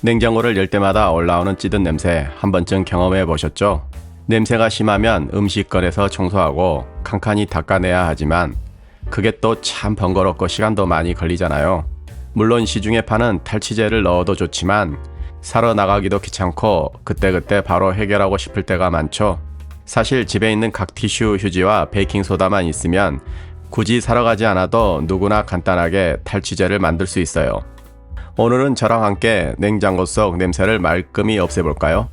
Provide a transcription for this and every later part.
냉장고를 열 때마다 올라오는 찌든 냄새 한 번쯤 경험해 보셨죠? 냄새가 심하면 음식거리에서 청소하고 칸칸이 닦아내야 하지만 그게 또 참 번거롭고 시간도 많이 걸리잖아요. 물론 시중에 파는 탈취제를 넣어도 좋지만 사러 나가기도 귀찮고 그때그때 바로 해결하고 싶을 때가 많죠. 사실 집에 있는 각 티슈 휴지와 베이킹소다만 있으면 굳이 사러 가지 않아도 누구나 간단하게 탈취제를 만들 수 있어요. 오늘은 저랑 함께 냉장고 속 냄새를 말끔히 없애볼까요?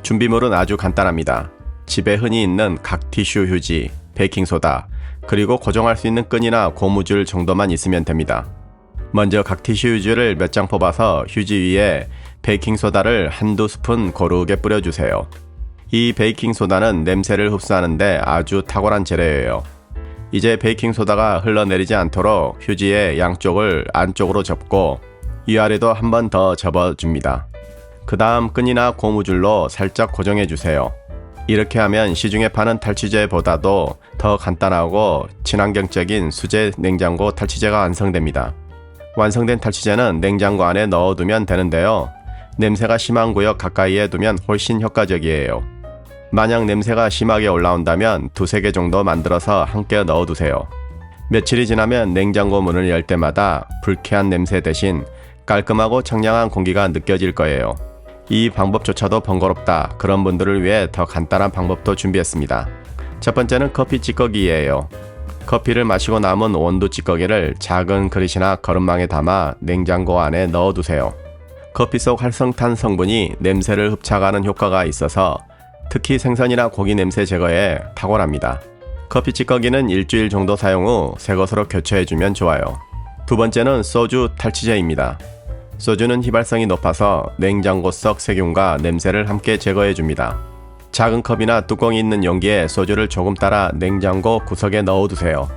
준비물은 아주 간단합니다. 집에 흔히 있는 각 티슈 휴지, 베이킹소다, 그리고 고정할 수 있는 끈이나 고무줄 정도만 있으면 됩니다. 먼저 각 티슈 휴지를 몇 장 뽑아서 휴지 위에 베이킹소다를 한두 스푼 고르게 뿌려주세요. 이 베이킹소다는 냄새를 흡수하는데 아주 탁월한 재료예요. 이제 베이킹소다가 흘러내리지 않도록 휴지의 양쪽을 안쪽으로 접고 위아래도 한 번 더 접어줍니다. 그 다음 끈이나 고무줄로 살짝 고정해 주세요. 이렇게 하면 시중에 파는 탈취제보다도 더 간단하고 친환경적인 수제 냉장고 탈취제가 완성됩니다. 완성된 탈취제는 냉장고 안에 넣어두면 되는데요. 냄새가 심한 구역 가까이에 두면 훨씬 효과적이에요. 만약 냄새가 심하게 올라온다면 두세 개 정도 만들어서 함께 넣어두세요. 며칠이 지나면 냉장고 문을 열 때마다 불쾌한 냄새 대신 깔끔하고 청량한 공기가 느껴질 거예요. 이 방법조차도 번거롭다. 그런 분들을 위해 더 간단한 방법도 준비했습니다. 첫 번째는 커피 찌꺼기예요. 커피를 마시고 남은 원두 찌꺼기를 작은 그릇이나 거름망에 담아 냉장고 안에 넣어두세요. 커피 속 활성탄 성분이 냄새를 흡착하는 효과가 있어서 특히 생선이나 고기 냄새 제거에 탁월합니다. 커피 찌꺼기는 일주일 정도 사용 후 새 것으로 교체해주면 좋아요. 두 번째는 소주 탈취제입니다. 소주는 휘발성이 높아서 냉장고 속 세균과 냄새를 함께 제거해 줍니다. 작은 컵이나 뚜껑이 있는 용기에 소주를 조금 따라 냉장고 구석에 넣어두세요.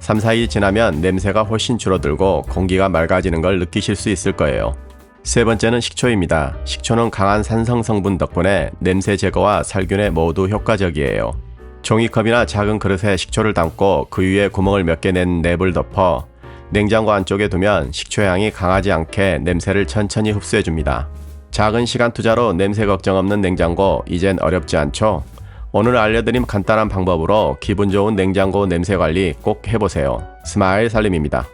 3, 4일 지나면 냄새가 훨씬 줄어들고 공기가 맑아지는 걸 느끼실 수 있을 거예요. 세 번째는 식초입니다. 식초는 강한 산성 성분 덕분에 냄새 제거와 살균에 모두 효과적이에요. 종이컵이나 작은 그릇에 식초를 담고 그 위에 구멍을 몇 개 낸 랩을 덮어 냉장고 안쪽에 두면 식초향이 강하지 않게 냄새를 천천히 흡수해줍니다. 작은 시간 투자로 냄새 걱정 없는 냉장고 이젠 어렵지 않죠? 오늘 알려드린 간단한 방법으로 기분 좋은 냉장고 냄새 관리 꼭 해보세요. 스마일 살림입니다.